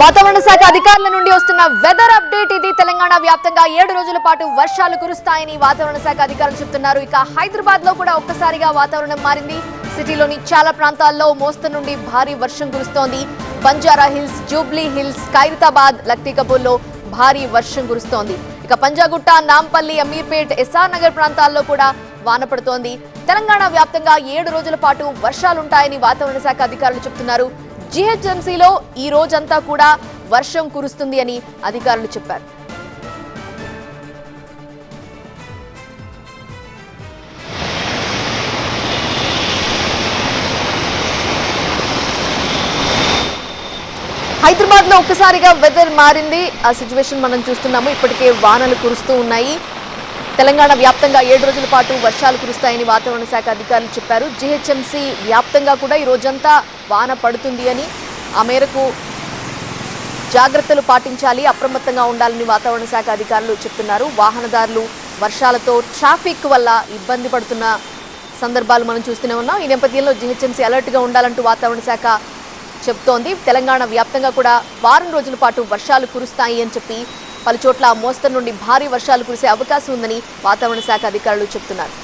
వాతావరణ శాఖ అధికారుల నుండి వస్తున్న వెదర్ అప్డేట్ ఇది. తెలంగాణ వ్యాప్తంగా ఏడు రోజుల పాటు వర్షాలు కురుస్తాయని వాతావరణ శాఖ అధికారులు చెప్తున్నారు. ఇక హైదరాబాద్లో కూడా ఒక్కసారిగా వాతావరణం మారింది. సిటీలోని చాలా ప్రాంతాల్లో మోస్తరు నుండి భారీ వర్షం కురుస్తోంది. Banjara hills Jubilee hills Khairatabad లక్టీకపూర్లో భారీ వర్షం కురుస్తోంది. ఇక పంజాగుట్ట నాంపల్లి అమీర్పేట్ ఎస్ఆర్ నగర్ ప్రాంతాల్లో కూడా వాన పడుతోంది. తెలంగాణ వ్యాప్తంగా ఏడు రోజుల పాటు వర్షాలుంటాయని వాతావరణ శాఖ అధికారులు చెప్తున్నారు. జీహెచ్ఎంసీలో ఈ రోజంతా కూడా వర్షం కురుస్తుంది అని అధికారులు చెప్పారు. హైదరాబాద్లో ఒక్కసారిగా వెదర్ మారింది. ఆ సిచ్యువేషన్ మనం చూస్తున్నాము. ఇప్పటికే వానలు కురుస్తూ ఉన్నాయి. తెలంగాణ వ్యాప్తంగా ఏడు రోజుల పాటు వర్షాలు కురుస్తాయని వాతావరణ శాఖ అధికారులు చెప్పారు. జీహెచ్ఎంసీ వ్యాప్తంగా కూడా ఈ రోజంతా వాన పడుతుంది అని ఆ మేరకు జాగ్రత్తలు పాటించాలి అప్రమత్తంగా ఉండాలని వాతావరణ శాఖ అధికారులు చెప్తున్నారు. వాహనదారులు వర్షాలతో ట్రాఫిక్ వల్ల ఇబ్బంది పడుతున్న సందర్భాలు మనం చూస్తూనే ఉన్నాం. ఈ నేపథ్యంలో జీహెచ్ఎంసీ అలర్ట్గా ఉండాలంటూ వాతావరణ శాఖ చెప్తోంది. తెలంగాణ వ్యాప్తంగా కూడా వారం రోజుల పాటు వర్షాలు కురుస్తాయి అని చెప్పి పలు చోట్ల మోస్తరు నుండి భారీ వర్షాలు కురిసే అవకాశం ఉందని వాతావరణ శాఖ అధికారులు చెప్తున్నారు.